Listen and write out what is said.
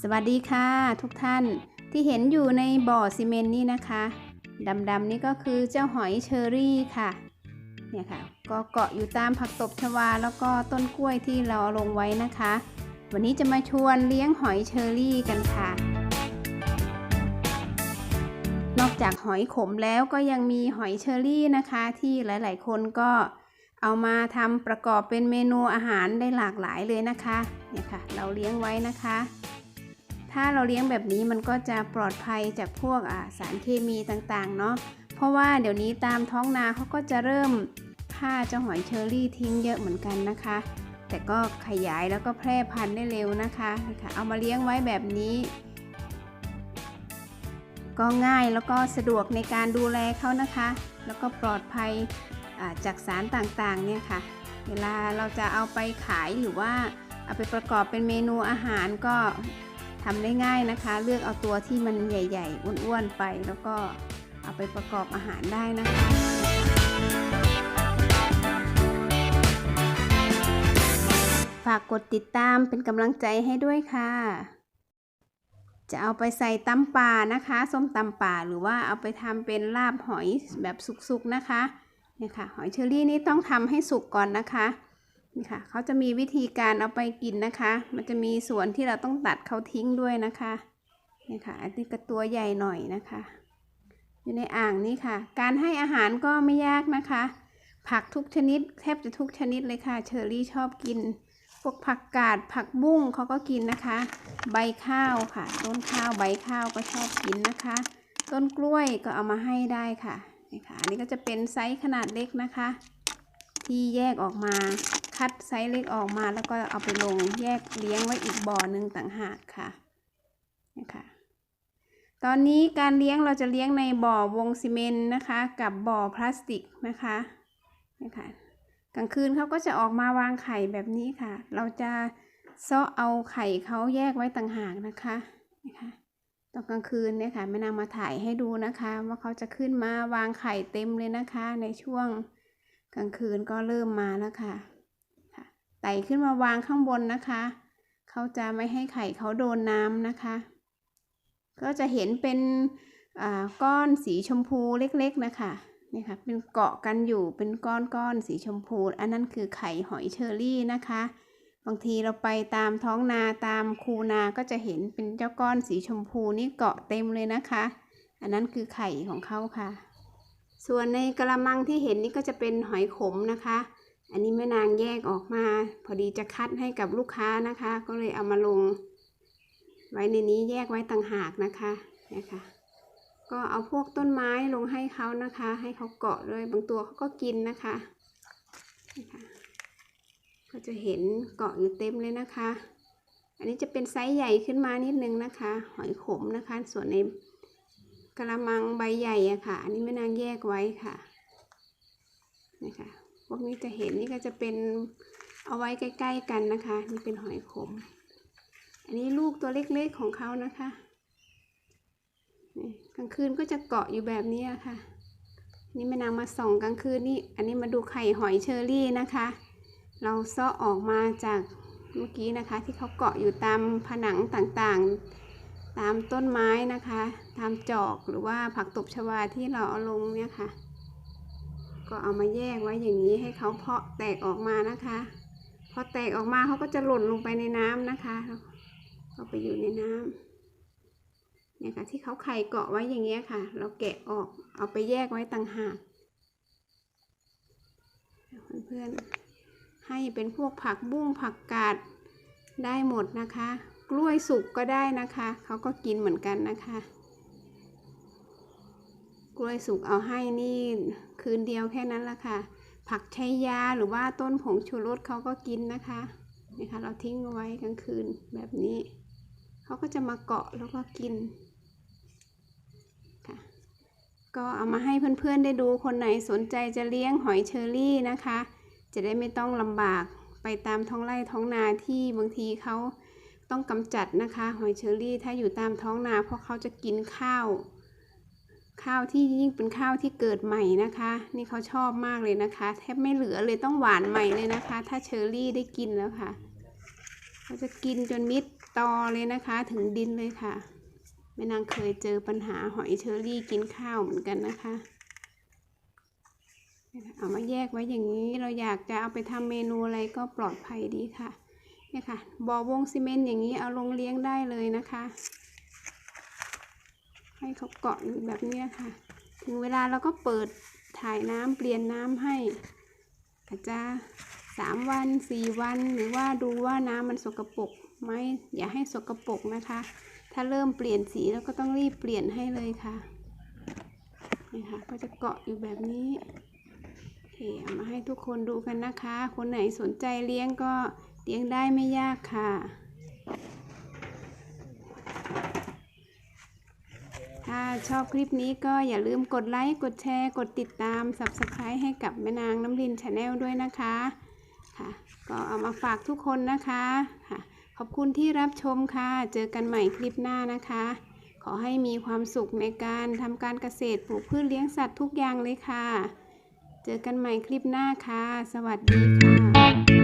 สวัสดีค่ะทุกท่านที่เห็นอยู่ในบ่อซีเมนต์นี่นะคะดำๆนี่ก็คือเจ้าหอยเชอรี่ค่ะเนี่ยค่ะก็เกาะอยู่ตามผักตบชวาแล้วก็ต้นกล้วยที่เราเอาลงไว้นะคะ วันนี้จะมาชวนเลี้ยงหอยเชอรี่กันค่ะ นอกจากหอยขมแล้วก็ยังมีหอยเชอรี่นะคะ ที่หลายๆ คนก็เอามาทำประกอบเป็นเมนูอาหารได้หลากหลายเลยนะคะเนี่ยค่ะ เราเลี้ยงไว้นะคะ ถ้าเราเลี้ยงแบบนี้มันก็จะปลอดภัยจากพวกสารเคมีต่างๆเนาะเพราะว่าเดี๋ยวนี้ตามท้องนาเขาก็จะเริ่มฆ่าเจ้าหอยเชอรี่ทิ้งเยอะเหมือนกันนะคะ แต่ก็ขยายแล้วก็แพร่พันธุ์ได้เร็วนะคะนะคะ เอามาเลี้ยงไว้แบบนี้ก็ง่ายแล้วก็สะดวกในการดูแลเขานะคะ แล้วก็ปลอดภัยจากสารต่างๆเนี่ยค่ะ เวลาเราจะเอาไปขายหรือว่าเอาไปประกอบเป็นเมนูอาหารก็ ทำได้ง่ายนะคะ เลือกเอาตัวที่มันใหญ่ ๆ อ้วนๆไปแล้วก็เอาไปประกอบอาหารได้นะคะฝากกดติดตามเป็นกำลังใจให้ด้วยค่ะ จะเอาไปใส่ตำป่านะคะ ส้มตำป่าหรือว่าเอาไปทำเป็นลาบหอยแบบสุกๆนะคะเนี่ยค่ะ หอยเชอรี่นี่ต้องทำให้สุกก่อนนะคะ นี่ค่ะเขาจะมีวิธีการเอาไปกินนะคะ มันจะมีส่วนที่เราต้องตัดเขาทิ้งด้วยนะคะนี่ค่ะอันนี้ก็ตัวใหญ่หน่อยนะคะ อยู่ในอ่างนี่ค่ะ การให้อาหารก็ไม่ยากนะคะ ผักทุกชนิด แทบจะทุกชนิดเลยค่ะ เชอรี่ชอบกิน พวกผักกาดผักบุ้งเขาก็กินนะคะ ใบข้าวค่ะ ต้นข้าวใบข้าวก็ชอบกินนะคะ ต้นกล้วยก็เอามาให้ได้ค่ะนี่ค่ะอันนี้ก็จะเป็นไซส์ขนาดเล็กนะคะ ที่แยกออกมา คัดไซส์เล็กออกมาแล้วก็เอาไปลงแยกเลี้ยงไว้อีกบ่อหนึ่งต่างหากค่ะนี่ค่ะ ตอนนี้การเลี้ยงเราจะเลี้ยงในบ่อวงซีเมนต์นะคะ กับบ่อพลาสติกนะคะนี่ค่ะกลางคืนเขาก็จะออกมาวางไข่แบบนี้ค่ะ เราจะเซาะเอาไข่เขาแยกไว้ต่างหากนะคะนะคะตอนกลางคืนเนี่ยค่ะแม่นางมาถ่ายให้ดูนะคะ ว่าเขาจะขึ้นมาวางไข่เต็มเลยนะคะ ในช่วงกลางคืนก็เริ่มมาแล้วค่ะค่ะ ไต่ขึ้นมาวางข้างบนนะคะ เขาจะไม่ให้ไข่เขาโดนน้ำนะคะ ก็จะเห็นเป็นอ่าก้อนสีชมพูเล็กๆนะคะนี่ค่ะเป็นเกาะกันอยู่เป็นก้อนๆสีชมพู อันนั้นคือไข่หอยเชอรี่นะคะ บางทีเราไปตามท้องนาตามคูนาก็จะเห็นเป็นเจ้าก้อนสีชมพูนี่เกาะเต็มเลยนะคะ อันนั้นคือไข่ของเขาค่ะ ส่วนในกระมังที่เห็นนี่ก็จะเป็นหอยขมนะคะ อันนี้แม่นางแยกออกมา พอดีจะคัดให้กับลูกค้านะคะ ก็เลยเอามาลง ไว้ในนี้แยกไว้ต่างหากนะคะนะคะก็เอาพวกต้นไม้ลงให้เขานะคะ ให้เขาเกาะเลยบางตัวเขาก็กินนะคะนี่ค่ะก็จะเห็นเกาะอยู่เต็มเลยนะคะ อันนี้จะเป็นไซส์ใหญ่ขึ้นมานิดนึงนะคะ หอยขมนะคะ ส่วนในกระมังใบใหญ่อะค่ะ อันนี้แม่นางแยกไว้ค่ะนี่ค่ะ วกนี้จะเห็นนี่ก็จะเป็นเอาไว้ใกล้ ๆ กันนะคะ นี่เป็นหอยขม อันนี้ลูกตัวเล็กๆของเขานะคะกลางคืนก็จะเกาะอยู่แบบนี้อะค่ะ นี่แม่นางมาส่องกลางคืนนี่ อันนี้มาดูไข่หอยเชอรี่นะคะ เราเซาะออกมาจากเมื่อกี้นะคะ ที่เขาเกาะอยู่ตามผนังต่างๆ ตามต้นไม้นะคะ ตามจอกหรือว่าผักตบชวาที่เราเอาลงเนี่ยค่ะ ก็เอามาแยกไว้อย่างนี้ให้เขาเพาะแตกออกมานะคะพอแตกออกมาเขาก็จะหล่นลงไปในน้ำนะคะเอาไปอยู่ในน้ำเนี่ยค่ะที่เขาไข่เกาะไว้อย่างเงี้ยค่ะ เราแกะออกเอาไปแยกไว้ต่างหากเพื่อนๆให้เป็นพวกผักบุ้งผักกาดได้หมดนะคะ กล้วยสุกก็ได้นะคะเขาก็กินเหมือนกันนะคะ กล้วยสุกเอาให้นี่ คืนเดียวแค่นั้นละค่ะ ผักชัยยาหรือว่าต้นผงชูรสเขาก็กินนะคะนี่ค่ะเราทิ้งเอาไว้กลางคืนแบบนี้ เขาก็จะมาเกาะแล้วก็กินค่ะก็เอามาให้เพื่อนๆได้ดูคนไหนสนใจจะเลี้ยงหอยเชอรี่นะคะ จะได้ไม่ต้องลำบากไปตามท้องไร่ท้องนาที่บางทีเขาต้องกำจัดนะคะ หอยเชอรี่ถ้าอยู่ตามท้องนาเพราะเขาจะกินข้าว ข้าวที่ยิ่งเป็นข้าวที่เกิดใหม่นะคะ นี่เขาชอบมากเลยนะคะ แทบไม่เหลือเลยต้องหวานใหม่เลยนะคะ ถ้าเชอรี่ได้กินแล้วค่ะเขาจะกินจนมิดตอเลยนะคะ ถึงดินเลยค่ะแม่นางเคยเจอปัญหาหอยเชอรี่กินข้าวเหมือนกันนะคะเอามาแยกไว้อย่างนี้เราอยากจะเอาไปทำเมนูอะไรก็ปลอดภัยดีค่ะเนี่ยค่ะบ่อวงซีเมนต์อย่างนี้เอาลงเลี้ยงได้เลยนะคะ ให้เขาเกาะอยู่แบบนี้ค่ะ ถึงเวลาเราก็เปิดถ่ายน้ำเปลี่ยนน้ำให้อาจจะสามวันสี่วันหรือว่าดูว่าน้ำมันสกปรกไหมอย่าให้สกปรกนะคะ ถ้าเริ่มเปลี่ยนสีแล้วก็ต้องรีบเปลี่ยนให้เลยค่ะนี่ค่ะก็จะเกาะอยู่แบบนี้โอเคเอามาให้ทุกคนดูกันนะคะ คนไหนสนใจเลี้ยงก็เลี้ยงได้ไม่ยากค่ะ ถ้าชอบคลิปนี้ก็อย่าลืมกดไลค์ กดแชร์ กดติดตาม Subscribe ให้กับแม่นางน้ำรินชาแนลด้วยนะคะค่ะ ก็เอามาฝากทุกคนนะคะค่ะ ขอบคุณที่รับชมค่ะ เจอกันใหม่คลิปหน้านะคะ ขอให้มีความสุขในการทำการเกษตรปลูกพืชเลี้ยงสัตว์ทุกอย่างเลยค่ะ เจอกันใหม่คลิปหน้าค่ะ สวัสดีค่ะ